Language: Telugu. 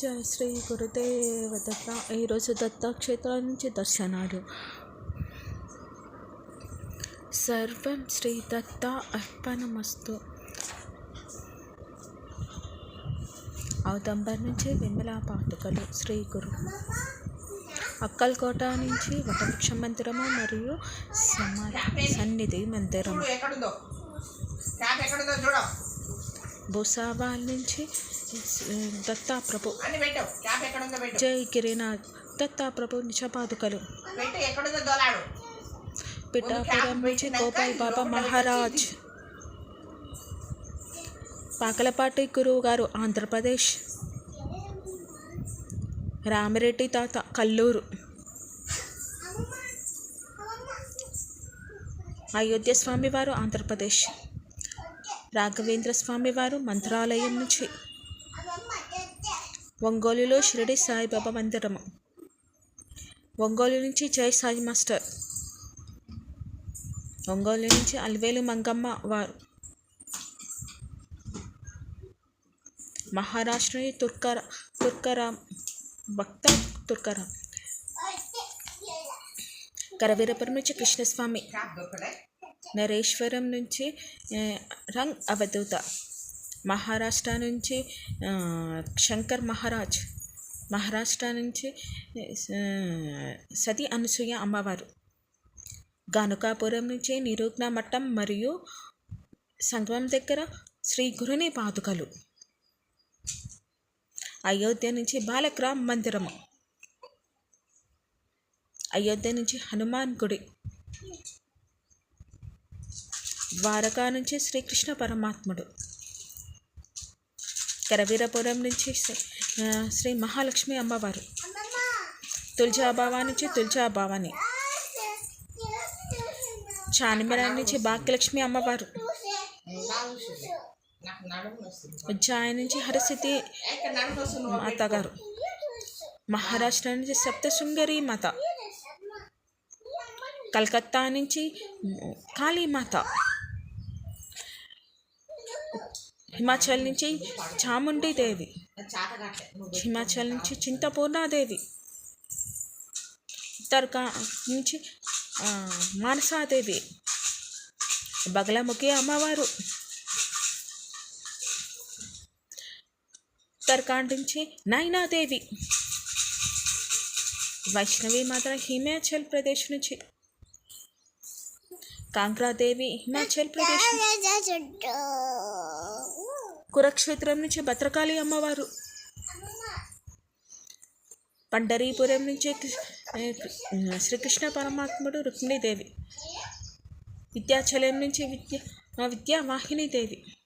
జయ శ్రీ గురుదేవ దత్త ఈరోజు దత్తాక్షేత్రం నుంచి దర్శనాలు. సర్వం శ్రీ దత్త అర్పణమస్తు. ఔదంబర్ నుంచి విమలా పాటుకలు శ్రీ గురు. అక్కల్కోట నుంచి వటవృక్ష మందిరము మరియు సన్నిధి మందిరము. భూసావాల్ నుంచి దత్తా ప్రభు అన్ని పెట్టు. క్యాప్ ఎక్కడుందో పెట్టు. జై గిరినాథ్. దత్తా ప్రభు నిజపాదుకలు పిఠాపురం నుంచి గోపాల్ బాబా మహారాజ్. పాకలపాటి గురువు గారు ఆంధ్రప్రదేశ్. రామిరెడ్డి తాత కల్లూరు. అయోధ్య స్వామి వారు ఆంధ్రప్రదేశ్. రాఘవేంద్ర స్వామి వారు మంత్రాలయం నుంచి. ఒంగోలులో షిరిడి సాయిబాబా మందిరము ఒంగోలు నుంచి జై సాయి మాస్టర్. ఒంగోలు నుంచి అల్వేలు మంగమ్మ వారు. మహారాష్ట్ర తుర్కరా తుర్కర తుర్కరాం భక్త తుర్కరాం. కరవీరపురం నుంచి కృష్ణస్వామి. నరేశ్వరం నుంచి రంగ్ అవధూత. మహారాష్ట్ర నుంచి శంకర్ మహారాజ్. మహారాష్ట్ర నుంచి సతీ అనసూయ అమ్మవారు. గనుకాపురం నుంచి నిరూగ్న మఠం మరియు సంగమం దగ్గర శ్రీ గురుని పాదుకలు. అయోధ్య నుంచి బాలక్రామ్ మందిరము అయోధ్య నుంచి హనుమాన్ గుడి. ద్వారకా నుంచి శ్రీకృష్ణ పరమాత్ముడు. కరవీరపురం నుంచి శ్రీ- శ్రీ మహాలక్ష్మి అమ్మవారు. తులజాబావా నుంచి తులజాబావాని చానిమరా నుంచి భాగ్యలక్ష్మి అమ్మవారు. ఉజ్జాయి నుంచి హరసిద్ధి మాత గారు మహారాష్ట్ర నుంచి సప్తశృంగరి మాత. కలకత్తా నుంచి కాళీమాత. హిమాచల్ నుంచి చాముండి దేవి. హిమాచల్ నుంచి చింతపూర్ణాదేవి ఉత్తరకా నుంచి మానసాదేవి బగలముఖి అమ్మవారు. ఉత్తరాఖండ్ నుంచి నైనాదేవి వైష్ణవి మాత హిమాచల్ ప్రదేశ్ నుంచి. కాంగ్రాదేవి హిమాచల్ ప్రదేశ్ కురక్షేత్రం నుంచి భద్రకాళి అమ్మవారు. పండరీపురం నుంచి శ్రీకృష్ణ పరమాత్ముడు రుక్మిణీదేవి. విద్యాచలం నుంచి విద్య విద్యా వాహినీదేవి.